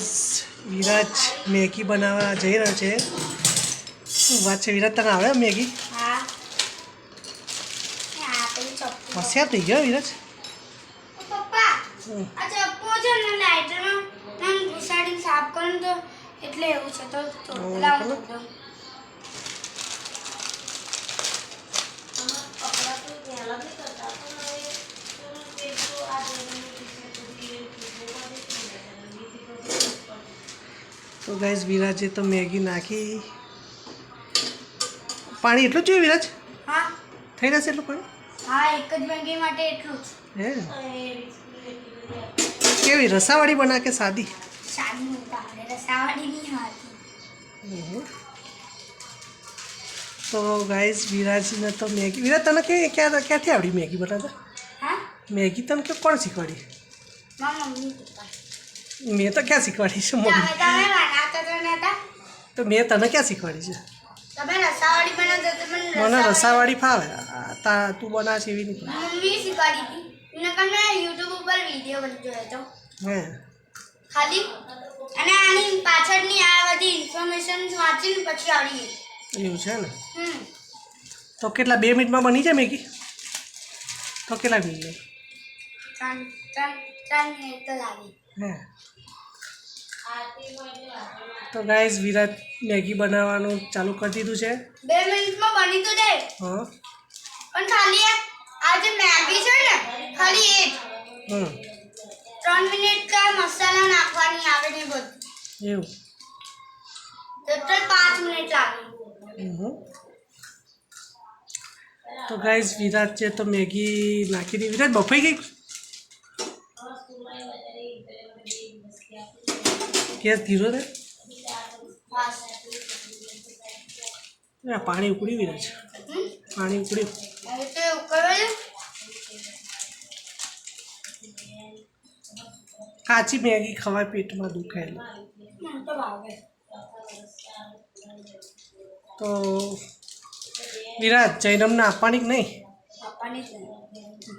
Guys Viraj Maggi બનાવવા જઈ રહ્યો છે. શું વાત છે? વિરાજ તને આવડે મેગી? હોશિયાર થઈ ગયો વિરાજ. સાફ કરું તો એટલે એવું છે. તો તો હમ, લાવ ચાલો. દો. તો ગાઈઝ વિરાજે તો મેગી નાખી. પાણી એટલું જ જોઈએ વિરાજ હા. થઈ જશે એટલું પાણી? હા એક જ મેગી માટે એટલું જ. હે? કેવી રસાવાળી બના કે સાદી? સાદી રસાવાળી નહીં હતી. તો ગાઈઝ વિરાજને તો મેગી વિરાજ તને કે ક્યાં ક્યાંથી આવડી મેગી બનાવતા હા? મેગી તને કે કોણ શીખવાડી? મમ્મી પપ્પા મેં તો ક્યાં શીખવાડી છે તો તો મેં તને ક્યાં શીખવાડી છે? મને રસાવાળી ફાવે. તા તું બનાવ છે એવી નહીં. મમ્મી શીખવાડી હતી. યુટ્યુબ ઉપર વીડિયો જોયો હતો. હે. ખાલી. અને આની પાછળની આ બધી ઇન્ફોર્મેશન વાંચીને પછી આવડી ગઈ. એવું છે ને? તો કેટલા બે મિનિટમાં બની જાય મેગી? તો કેટલા મિનિટ લાગી. હે તો ગાઈઝ વિરાટ મેગી બનાવવાનું ચાલુ કરી દીધું છે. બે મિનિટમાં બની તો જાય. હા. પણ ખાલી આ જે મેગી છે ને ખાલી એ. હમ. ત્રણ મિનિટ કા મસાલા નાખવાની આવે ને બધું. એવું. તો પાંચ મિનિટ લાગે. તો ગાઈઝ વિરાટ છે તો મેગી નાખી દીધી. વિરાટ બફાઈ ગઈ? ગેસ ધીરો બસ પાણી ઉકળી વિરાજ છે. પાણી ઉકળ્યું. કાચી મેગી ખવાય પેટમાં દુખાયેલું. તો વિરાજ જૈનમને આપવાની કે નહીં.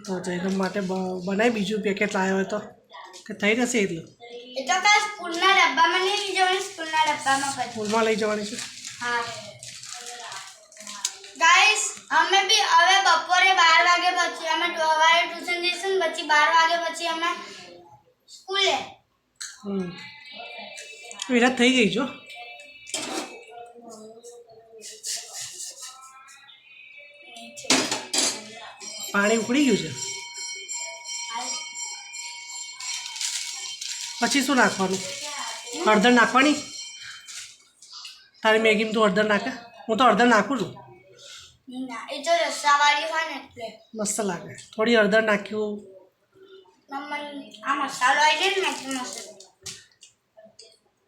તો જૈનમ માટે બનાવી બીજું પેકેટ લાવ્યો હોય તો. કે થઈ જશે એટલું? સ્કૂલના ડબ્બામાં નહીં લઈ જવાની સ્કૂલના ડબ્બામાં કરી સ્કૂલમાં લઈ જવાની છે? હા. ગાઈસ અમે બી હવે બપોરે બાર વાગે પછી અમે સવારે ટ્યુશન જઈશું પછી બાર વાગે પછી અમે સ્કૂલે. હમ. વિરાટ થઈ ગઈ જો. પાણી ઉકળી ગયું છે? પછી શું નાખવાનું? હળદર નાખવાની? તારી મેગીમાં તું હળદર નાખે? હું તો હળદર નાખું છું. મસ્ત લાગે. થોડી હળદર નાખ્યું.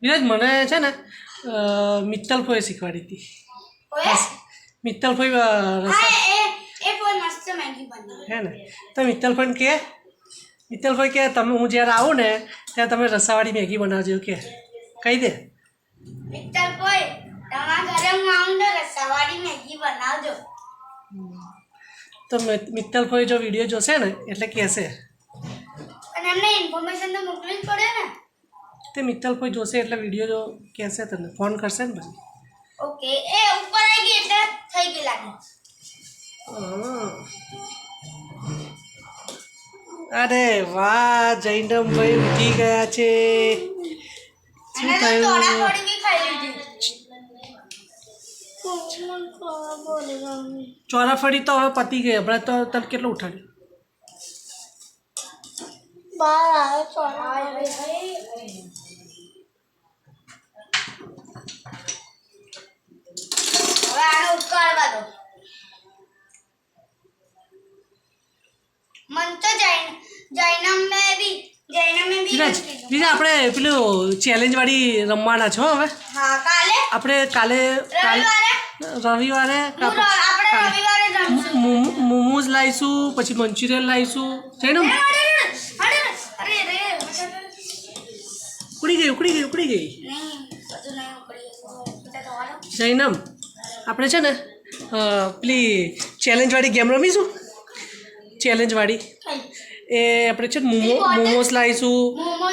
વિરાજ મને છે ને મિત્તલ મિત્તલફોએ શીખવાડી હતી. મિત્તલ ફોઈ હે ને? તો મિત્તલ ફોઈ કે મિત્તલફોઈ કે તમે હું જ્યારે આવું ને ત્યારે તમે રસાવાળી મેગી બનાવજો. કે કહી દે. મિત્તલ કોઈ તમારા ઘરે હું આવું તો રસાવાળી મેગી બનાવજો. તો મિ- જો વીડિયો જોશે ને એટલે કહેશે. અને એમને ઇન્ફોર્મેશન તો મોકલવી જ પડે ને. તે મિત્તલફોઈ જોશે એટલે વીડિયો જો કહેશે તને ફોન કરશે ને પછી. ઓકે એ ઉપર આવી ગઈ એટલે થઈ ગઈ લાગે હા. અરે વાહ જૈનમભાઈ ઉઠી ગયા છે. શું થયું? ચોરાફળી તો હવે પતી ગઈ હમણાં તો તને કેટલું ઉઠાડ્યું? હવે આને ઉકાળવા દો. મન તો જૈન જૈનમ મેં બી જૈનમ મેં બી નથી આપણે પેલું ચેલેન્જ વાળી રમવાના છો હવે? હા કાલે? આપણે કાલે કાલે રવિવારે? મોમોઝ લાવીશું પછી મંચુરિયન લાવીશું જૈનમ? ઉકળી ગઈ ઉકળી ગઈ ઉકળી ગઈ. જૈનમ આપણે છે ને પેલી ચેલેન્જ વાળી ગેમ રમીશું? ચેલેન્જ વાળી. કઈ? એ આપણે છે ને મોમો મોમોસ લાવીશું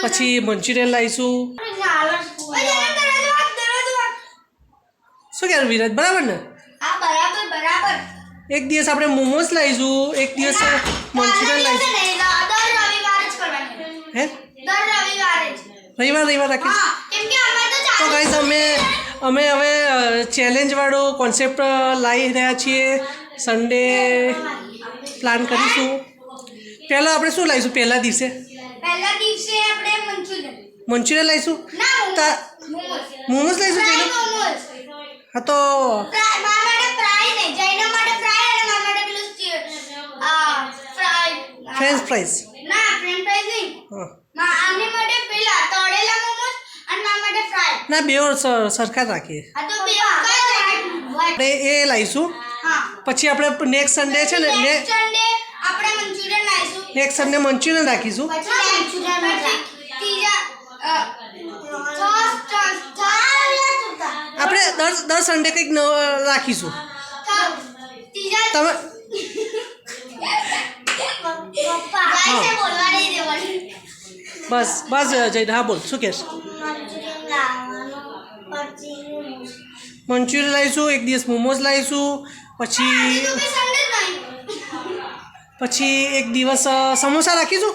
પછી મંચુરિયન લાવીશું. શું કહેવાય વિરાજ બરાબર ને? એક દિવસ આપણે મોમોસ લાવીશું એક દિવસ મંચુરિયન લાવીશું હે? રવિવારે રવિવાર રાખીશું. તો ગાઈઝ અમે અમે હવે ચેલેન્જવાળો કોન્સેપ્ટ લાવી રહ્યા છીએ. સન્ડે પ્લાન કરીશું. પહેલાં આપણે શું લાવીશું પહેલા દિવસે. પહેલા દિવસે આપણે મંચુરિયન. મંચુરિયન લાવીશું મોમોસ લાવીશું જઈને હા તો ફ્રેન્ચ ફ્રાઈઝ ના ફ્રેન્ચ ફ્રાઈઝ નહીં. હા. મા આને માટે પેલા તળેલા મોમોસ અને મારા માટે ફ્રાય. ના બે સરખા જ રાખીએ. હા તો બે આપણે એ લાવીશું પછી આપણે નેક્સ્ટ સન્ડે છે ને નેક્સ્ટ સન્ડે આપણે મંચુરિયન લાવીશું. નેક્સ્ટ સન્ડે મંચુરિયન રાખીશું. પછી મંચુરિયન આપણે દર દર સન્ડે કંઈક નવ રાખીશું. તમે બસ બસ જઈને હા બોલ. શું કહેશ? મંચુરિયન લાવીશું એક દિવસ મોમોઝ લાવીશું પછી પછી એક દિવસ સમોસા રાખીશું?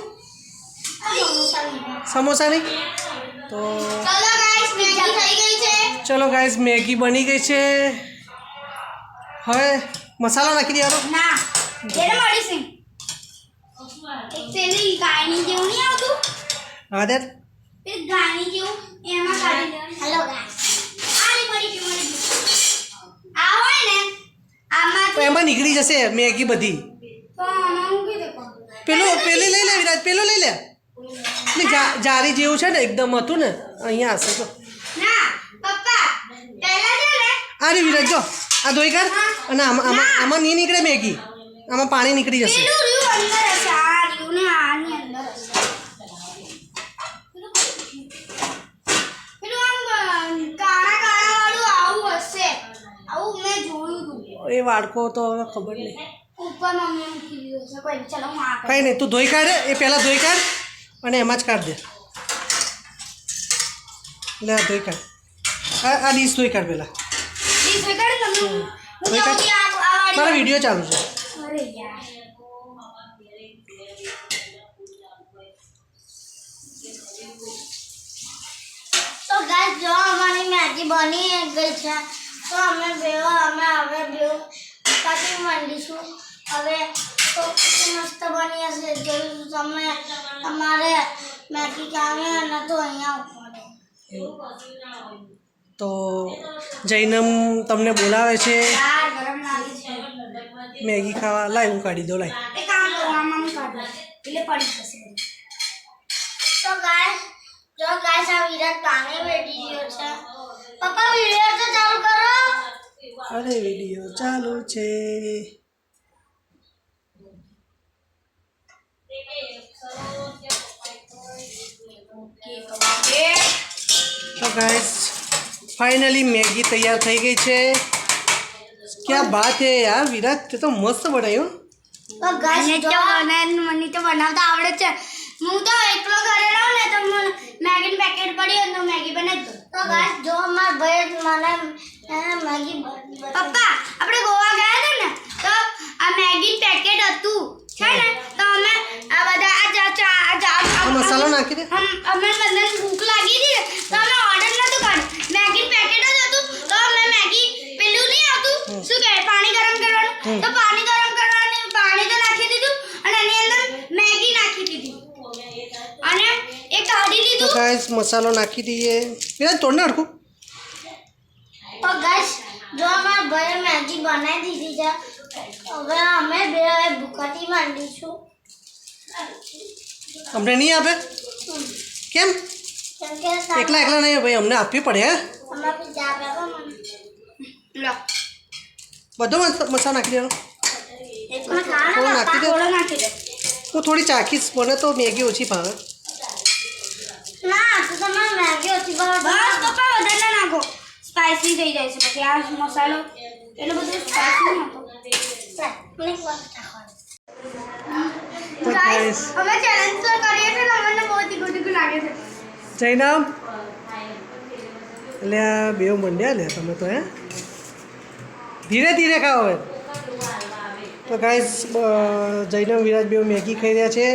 સમોસા નહીં. તો ચલો ગાઈસ મેગી બની ગઈ છે. હવે મસાલો નાખી દેવાનો. હા દે. પેલી જેવું એમાં કાઢી દેવાનું હેલો ગાઈસ આની પડી કે મને આ હોય ને આમાં તો એમાં નીકળી જશે મેગી બધી. પેલું, પેલી લઈ લે, વિરાજ, પેલું લઈ લે. જારી જેવું છે ને, એકદમ હતું ને, અહીંયા હશે તો. રહ્યું, વિરાજ, જો. આ ધોઈ કર. અને આમાં આમાં નહીં નીકળે મેગી. આમાં પાણી નીકળી જશે પેલું રહ્યું અંદર હશે આ રહ્યું ને આની અંદર હશે પેલું આમ અ, કાળા કાળા વાળું આવું હશે આવું મેં જોયું હતું એ વાડકો તો હવે ખબર નહીં. કોઈ નહીં તું ધોઈ કાઢે એ પહેલાં ધોઈ કાઢ અને એમાં જ કાઢ દે. લે ધોઈ કાઢ. આ ડીશ ધોઈ કાઢ પહેલાં. આ મારો વીડિયો ચાલુ છે. તો ગાઈસ જો અમારી મેગી બની ગઈ છે. તો અમે બે અમે હવે બે પાછી માંડીશું હવે તો મસ્ત બની હશે. જરૂર તમે? તમારે મેગી કામે અને તો અહીંયા ઉપાડો તો જૈનમ તમને બોલાવે છે? મેગી ખાવા. લાય હું કાઢી દો લાય. એટલે પડી જશે. તો ગાય જો ગાય આ વિરાટ પાણી બેઠી ગયો છે. પપ્પા વિડિયો તો ચાલુ કરો. અરે વીડિયો ચાલુ છે. તો ગાઈસ ફાઇનલી મેગી તૈયાર થઈ ગઈ છે. ક્યાં બાત હે યાર વિરાટ તે તો મસ્ત બનાવ્યું મને તો બનાવતા આવડે છે. હું તો એકલો ઘરે રહું ને તો મને મેગી પેકેટ પડી હોય તો મેગી બનાવી દઉં. તો ગાઈસ જો માર ભાઈ મને મેગી પપ્પા આપણે ગોવા ગયા હતા ને તો આ મેગી પેકેટ હતું. છે ને? તો અમે આ બધા આ જા ચા આ મસાલો નાખી દે. અમે બધાને ભૂખ લાગી હતી તો અમે ઓર્ડર નતું કર્યું મેગી પેકેટ જ હતું તો અમે મેગી પેલું નહીં આવતું શું કહે પાણી ગરમ કરવાનું તો પાણી ગરમ કરવાનું પાણી તો નાખી દીધું અને એની અંદર મેગી નાખી દીધી અને એ કાઢી તો લીધું ગાઈસ મસાલો નાખી દઈએ. વિરાટ તોડ નાખું તો ગાઈસ જો અમારા ભાઈએ મેગી બનાવી દીધી છે હવે અમે બે ભૂખાથી માંડીશું. અમને નહીં આપે? કેમ? એકલા એકલા નહીં ભાઈ અમને આપવી પડે હે? બધો મસ- મસાલો નાખી દેવાનો. થોડો નાખી દે. હું થોડી ચાખીશ મને તો મેગી ઓછી ભાવે. ના તો તમારે મેગી ઓછી બસ પપ્પા વધારે નાખો સ્પાઈસી થઈ જાય છે. પછી આ મસાલો એટલો બધો સ્પાઈસી નાખો તો Guys, guys. અમે ચેલેન્જ તો કરીએ છીએ ને અમને બહુ તીખું તીખું લાગે છે. જયનામ એટલે આ બે મંડ્યા લે તમે તો હે? ધીરે ધીરે ખાઓ હવે. તો ગાઈસ જૈનમ વિરાજ બે મેગી ખાઈ રહ્યા છે.